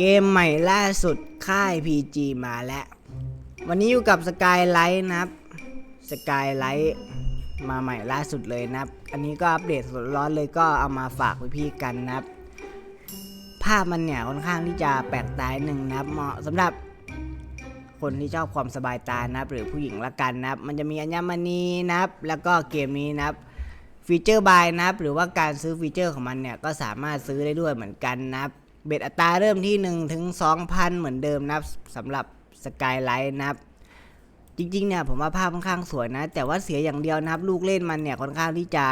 เกมใหม่ล่าสุดค่าย PG มาแล้ว วันนี้อยู่กับสกายไลท์นะครับสกายไลท์มาใหม่ล่าสุดเลยนะครับ อันนี้ก็อัปเดตสดร้อนเลยก็เอามาฝากพี่ๆกันนะครับ ภาพมันเนี่ยค่อนข้างที่จะแปลกตายหนึ่งนะครับ เหมาะสำหรับคนที่ชอบความสบายตานะครับ หรือผู้หญิงละกันนะครับ มันจะมีอัญมณีนะครับ แล้วก็เกมนี้นะครับฟีเจอร์บายนะครับ หรือว่าการซื้อฟีเจอร์ของมันเนี่ยก็สามารถซื้อได้ด้วยเหมือนกันนะครับ เบ็ดอัตราเริ่มที่1ถึง2,000 เหมือนเดิมนะครับสำหรับสกายไลท์นะครับ จริงๆเนี่ยผมว่าภาพค่อนข้างสวยนะ แต่ว่าเสียอย่างเดียวนะครับ ลูกเล่นมันเนี่ยค่อนข้างที่จะ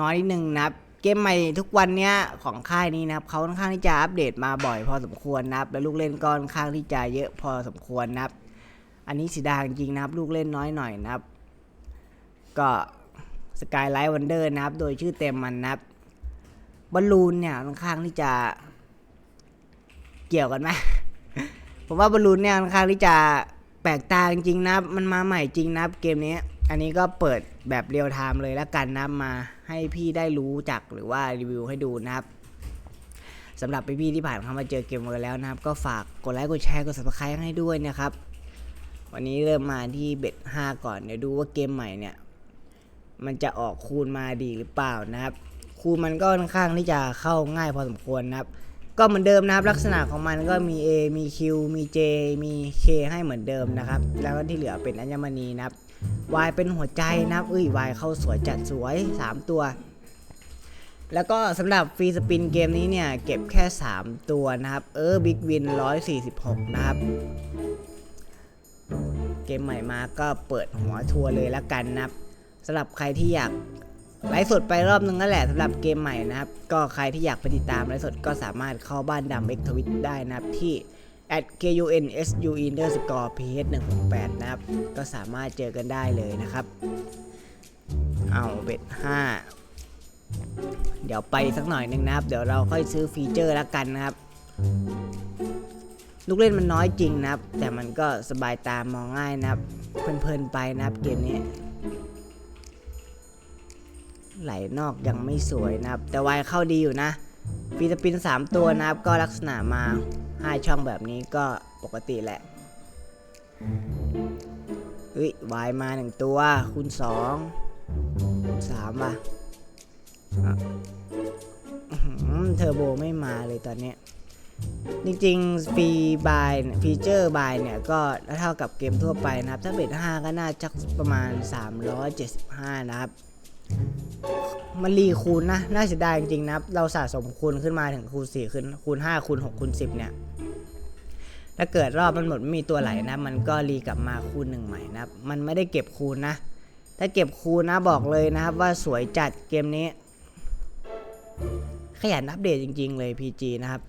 น้อยนิดนึงนะครับ เกมใหม่ทุกวันเนี้ยของค่ายนี้นะครับเขาค่อนข้างที่จะอัปเดตมาบ่อยพอสมควรนะครับ แล้วลูกเล่นก็ค่อนข้างที่จะเยอะพอสมควรนะครับ อันนี้สีดายจริงนะครับ ลูกเล่นน้อยหน่อยนะครับ ก็ Skylight Wonder นะครับ โดยชื่อเต็มมันนะครับบอลลูนเนี่ยค่อนข้างที่จะ เกี่ยวกันไหมผมว่าบอลลูนเนี่ยค่อนข้างที่จะแปลกตาจริงๆนะครับมันมาใหม่จริงนะครับเกมนี้ อันนี้ก็เปิดแบบเรียลไทม์เลยแล้วกันนะครับมาให้พี่ได้รู้จักหรือว่ารีวิวให้ดูนะครับสำหรับพี่ๆที่ผ่านเข้ามาเจอเกมเวอร์แล้วนะครับ ก็ฝากกดไลค์กดแชร์กด subscribe ให้ด้วยนะครับ วันนี้เริ่มมาที่เบ็ด5ก่อนเดี๋ยวดูว่าเกมใหม่เนี่ย มันจะออกคูณมาดีหรือเปล่านะครับ คูณมันก็ค่อนข้างที่จะเข้าง่ายพอสมควรนะครับ ก็เหมือนเดิมนะครับ ลักษณะของมันก็มี A มี Q มี J มี K ให้เหมือนเดิมนะครับ แล้วก็ที่เหลือเป็นอัญมณีนะครับ Y เป็นหัวใจนะครับเอ้ย Y เข้าสวยจัดสวย 3 ตัว แล้วก็สำหรับฟรีสปินเกมนี้เนี่ย เก็บแค่ 3 ตัวนะครับ เออบิ๊กวิน 146 นะครับ เกมใหม่มาก็เปิดหัวทัวร์เลยแล้วกันนะครับสำหรับใครที่อยาก ไลฟ์สดไปรอบนึงนั่นแหละสำหรับเกมใหม่นะครับ ก็ใครที่อยากไปติดตามไลฟ์สดก็สามารถเข้าบ้านดำเอ็กทวิตได้นะครับที่ at kunsu underscore ph 1 6 8นะครับ ก็สามารถเจอกันได้เลยนะครับ เอาเบ็ด5 เดี๋ยวไปสักหน่อยนึงนะครับ เดี๋ยวเราค่อยซื้อฟีเจอร์แล้วกันนะครับ ลูกเล่นมันน้อยจริงนะครับ แต่มันก็สบายตามองง่ายนะครับ เพลินๆไปนะครับเกมนี้ ไหลนอกยังไม่สวยนะครับ แต่วายเข้าดีอยู่นะฟีสปิน 3 ตัวนะครับ ก็ลักษณะมา 5 ช่องแบบนี้ก็ปกติแหละเฮ้ยวายมา 1 ตัว คูณ2คูณ3ว่ะอะเทอร์โบไม่มาเลยตอนนี้ จริงๆฟรีบายฟีเจอร์บายเนี่ย ก็เท่ากับเกมทั่วไปนะครับ ถ้าเบ็ด5ก็น่าจะประมาณ 375 นะครับ มันรีคูณนะ น่าเสียดายจริงๆนะ เราสะสมคูณขึ้นมาถึงคูณ4ขึ้นคูณ5คูณ6คูณ10 เนี่ย ถ้าเกิดรอบมันหมดไม่มีตัวไหลนะ มันก็รีกลับมาคูณหนึ่งใหม่นะ มันไม่ได้เก็บคูณนะ ถ้าเก็บคูณนะบอกเลยนะครับว่าสวยจัดเกมนี้ ขยันอัปเดตจริง ๆ เลย PG นะครับ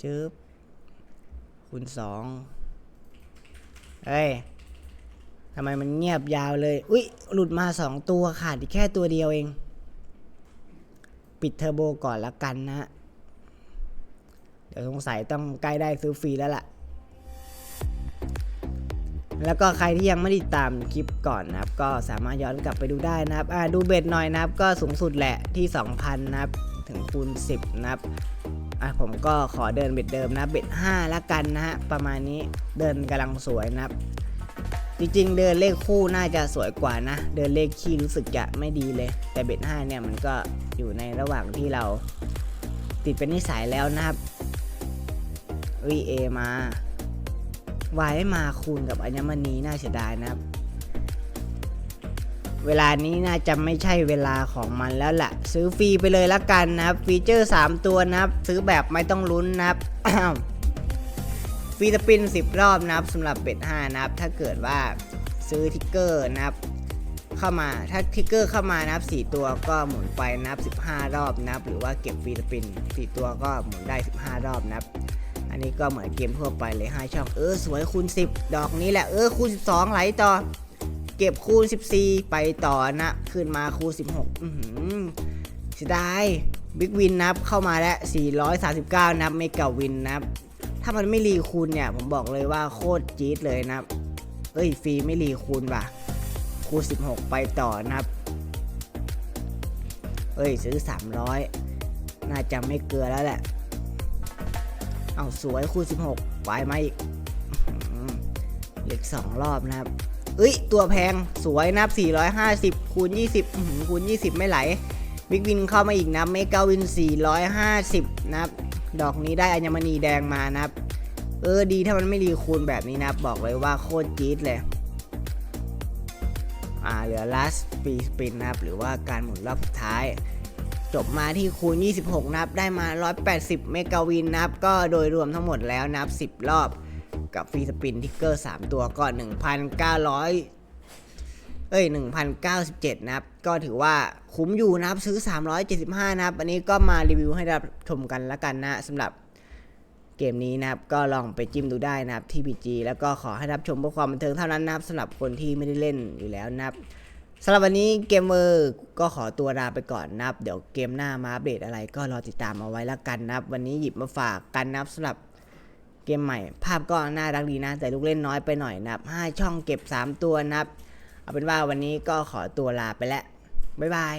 ชึบคูณสองเฮ้ย ทำไมมันเงียบยาวเลย อุ๊ย หลุดมาสองตัวขาดอีกแค่ตัวเดียวเอง ปิดเทอร์โบก่อนละกันนะ เดี๋ยวสงสัยต้องใกล้ได้ซื้อฟรีแล้วล่ะ แล้วก็ใครที่ยังไม่ได้ติดตามคลิปก่อนนะครับ ก็สามารถย้อนกลับไปดูได้นะครับ อ่าดูเบ็ดหน่อยนะครับ ก็สูงสุดแหละที่ 2,000 นะครับ ถึงคูณ10 นะครับอะผมก็ขอเดินเบ็ดเดิมนะ เบ็ด5ล้วกันนะฮะ ประมาณนี้ เดินกำลังสวยนะครับ จริงๆ เดินเลขคู่น่าจะสวยกว่านะ เดินเลขคี่รู้สึกจะไม่ดีเลย แต่เบ็ด5เนี่ยมันก็อยู่ในระหว่างที่เรา ติดเป็นนิสัยแล้วนะครับวีเอมาวายไม่มาคูณกับอัญมณีน่าเสียดายนะครับ เวลานี้น่าจะไม่ใช่เวลาของมันแล้วแหละซื้อฟรีไปเลยละกันนะครับ ฟีเจอร์ 3 ตัวนะครับ ซื้อแบบไม่ต้องลุ้นนะครับ ฟรีสปิน 10 รอบนะครับสำหรับเบ็ด5นะครับ ถ้าเกิดว่าซื้อทิกเกอร์นะครับ เข้ามาถ้าทิกเกอร์เข้ามานะครับ 4 ตัวก็หมุนไปนะครับ 15 รอบนะครับ หรือว่าเก็บฟรีสปิน 4 ตัวก็หมุนได้ 15 รอบนะครับ อันนี้ก็เหมือนเกมทั่วไปเลย5ช่องเออสวยคูณ 10 ดอกนี้แหละเออคูณ 12 ไหลต่อ เก็บคูณ 14 ไปต่อนะขึ้นมาคูณ 16 อือหือเสียดายบิ๊กวินนับเข้ามาแล้ว 439 นับเมกะวินนับ ถ้ามันไม่รีคูณเนี่ย ผมบอกเลยว่าโคตรจี๊ดเลยนะครับเอ้ยฟรีไม่รีคูณว่ะ คูณ 16 ไปต่อนะครับ เอ้ยซื้อ 300 น่าจะไม่เกลือแล้วแหละ เอาสวยคูณ 16ไว้มาอีกอื้อหือเหล็กสองรอบนะครับ เอ้ย ตัวแพงสวยนับ 450 คูณ 20 คูณ 20 ไม่ไหล บิ๊กวินเข้ามาอีกนะเมกาวิน 450 นะครับ ดอกนี้ได้อัญมณีแดงมานะครับ เออดีถ้ามันไม่รีคูณแบบนี้นับบอกเลยว่าโคตรจี๊ดเลย อ่าเหลือ last free spin นะครับ หรือว่าการหมุนรอบสุดท้าย จบมาที่คูณ 26นับ ได้มา 180 เมกาวินนับ ก็โดยรวมทั้งหมดแล้วนับ 10 รอบกับฟรีสปินทิกเกอร์ 3 ตัวก็ 1,900 เอ้ย 1,097 นะครับ ก็ถือว่าคุ้มอยู่นะครับ ซื้อ 375 นะครับ อันนี้ก็มารีวิวให้รับชมกันละกันนะสำหรับเกมนี้นะครับ ก็ลองไปจิ้มดูได้นะครับที่ PG แล้วก็ขอให้รับชมเพื่อความบันเทิงเท่านั้นนะครับสำหรับคนที่ไม่ได้เล่นอยู่แล้วนะครับสำหรับวันนี้เกมเมอร์ก็ขอตัวลาไปก่อนนะครับ เดี๋ยวเกมหน้ามาอัปเดตอะไรก็รอติดตามเอาไว้ละกันนะครับ วันนี้หยิบมาฝากกันนะครับสำหรับเกมใหม่ ภาพก็น่ารักดีนะ แต่ลูกเล่นน้อยไปหน่อยนะครับ5ช่องเก็บ 3 ตัวนะครับ เอาเป็นว่าวันนี้ก็ขอตัวลาไปแล้วบ๊ายบาย